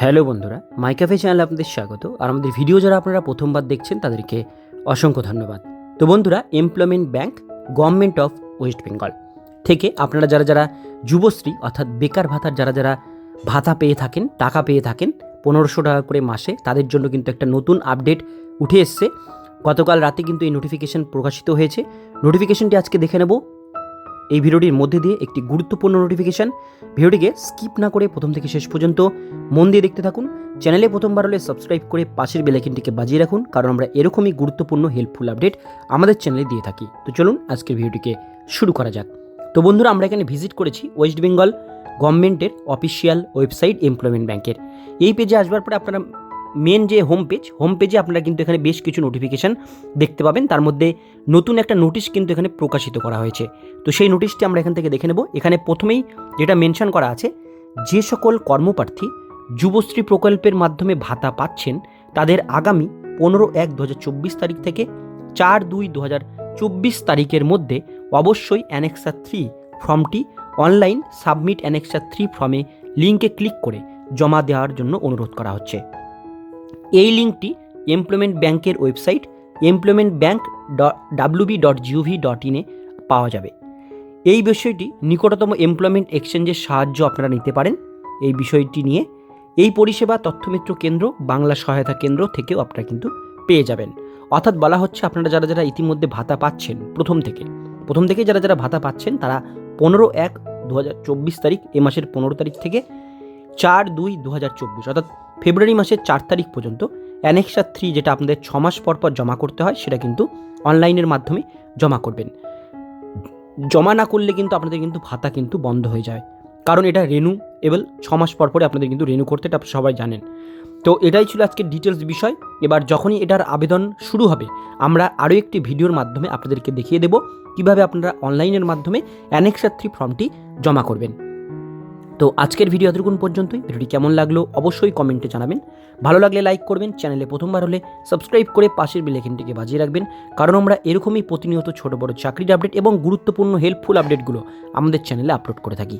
Hello বন্ধুরা মাইকাফে চ্যানেলে আপনাদের স্বাগত। আর আমাদের ভিডিও যারা আপনারা প্রথমবার দেখছেন, তাদেরকে অসংখ্য ধন্যবাদ। তো বন্ধুরা employment bank government of West Bengal থেকে আপনারা যারা যারা যুবশ্রী, অর্থাৎ বেকার ভাতার যারা যারা ভাতা পেয়ে থাকেন, টাকা পেয়ে থাকেন, পনেরোশো টাকা করে মাসে, তাদের জন্য কিন্তু একটা নতুন আপডেট উঠে এসছে। গতকাল রাতে কিন্তু এই নোটিফিকেশন প্রকাশিত হয়েছে। নোটিফিকেশনটি আজকে দেখে নেব। এই ভিডিওটির মধ্যে দিয়ে একটি গুরুত্বপূর্ণ নোটিফিকেশন ভিডিওটিকে স্কিপ না করে প্রথম থেকে শেষ পর্যন্ত মন দিয়ে দেখতে থাকুন। চ্যানেলে প্রথমবার হলে সাবস্ক্রাইব করে পাশের বেলাইকিনটিকে বাজিয়ে রাখুন, কারণ আমরা এরকমই গুরুত্বপূর্ণ হেল্পফুল আপডেট আমাদের চ্যানেলে দিয়ে থাকি। তো চলুন আজকের ভিডিওটিকে শুরু করা যাক। তো বন্ধুরা, আমরা এখানে ভিজিট করেছি ওয়েস্ট বেঙ্গল গভর্নমেন্টের অফিসিয়াল ওয়েবসাইট এমপ্লয়মেন্ট ব্যাংকের এই পেজে আসবার পরে আপনারা মেন যে হোম পেজ হোম পেজে আপনারা কিন্তু এখানে বেশ কিছু নোটিফিকেশান দেখতে পাবেন। তার মধ্যে নতুন একটা নোটিশ কিন্তু এখানে প্রকাশিত করা হয়েছে। তো সেই নোটিশটি আমরা এখান থেকে দেখে নেব। এখানে প্রথমেই যেটা মেনশন করা আছে, যে সকল কর্মপ্রার্থী যুবশ্রী প্রকল্পের মাধ্যমে ভাতা পাচ্ছেন, তাদের আগামী পনেরো এক দু তারিখ থেকে চার দুই দু চব্বিশ তারিখের মধ্যে অবশ্যই অ্যানেক্সা থ্রি ফর্মটি অনলাইন সাবমিট অ্যানেক্সা থ্রি ফর্মে লিঙ্কে ক্লিক করে জমা দেওয়ার জন্য অনুরোধ করা হচ্ছে। এই লিঙ্কটি এমপ্লয়মেন্ট ব্যাংকের website employment bank WB dot GOV dot ইনে পাওয়া যাবে। এই বিষয়টি নিকটতম এমপ্লয়মেন্ট এক্সচেঞ্জের সাহায্য আপনারা নিতে পারেন। এই বিষয়টি নিয়ে এই পরিষেবা তথ্যমিত্র কেন্দ্র বাংলা সহায়তা কেন্দ্র থেকেও আপনারা কিন্তু পেয়ে যাবেন। অর্থাৎ বলা হচ্ছে আপনারা যারা যারা ইতিমধ্যে ভাতা পাচ্ছেন প্রথম থেকে প্রথম থেকে যারা যারা ভাতা পাচ্ছেন তারা পনেরো এক দু তারিখ, এ মাসের পনেরো তারিখ থেকে চার দুই দু অর্থাৎ ফেব্রুয়ারি মাসের চার তারিখ পর্যন্ত অ্যানেক্সা থ্রি যেটা আপনাদের ছ মাস পর পর জমা করতে হয়, সেটা কিন্তু অনলাইনের মাধ্যমে জমা করবেন। জমা না করলে কিন্তু আপনাদের কিন্তু ভাতা কিন্তু বন্ধ হয়ে যায়। কারণ এটা রেনু এবার ছ মাস পর পরে আপনাদের কিন্তু রেনু করতে এটা সবাই জানেন। তো এটাই ছিল আজকের ডিটেলস বিষয়। এবার যখনই এটার আবেদন শুরু হবে, আমরা আরও একটি ভিডিওর মাধ্যমে আপনাদেরকে দেখিয়ে দেব কীভাবে আপনারা অনলাইনের মাধ্যমে অ্যানেক্সা থ্রি ফর্মটি জমা করবেন। তো আজকের ভিডিও এতটুকুন পর্যন্তই। ভিডিওটি কেমন লাগল অবশ্যই কমেন্টে জানাবেন। ভালো লাগলে লাইক করবেন চ্যানেলে প্রথমবার হলে সাবস্ক্রাইব করে পাশের বেলেখিনটিকে বাজিয়ে রাখবেন। কারণ আমরা এরকমই প্রতিনিয়ত ছোট বড় চাকরির আপডেট এবং গুরুত্বপূর্ণ হেল্পফুল আপডেটগুলো আমাদের চ্যানেলে আপলোড করে থাকি।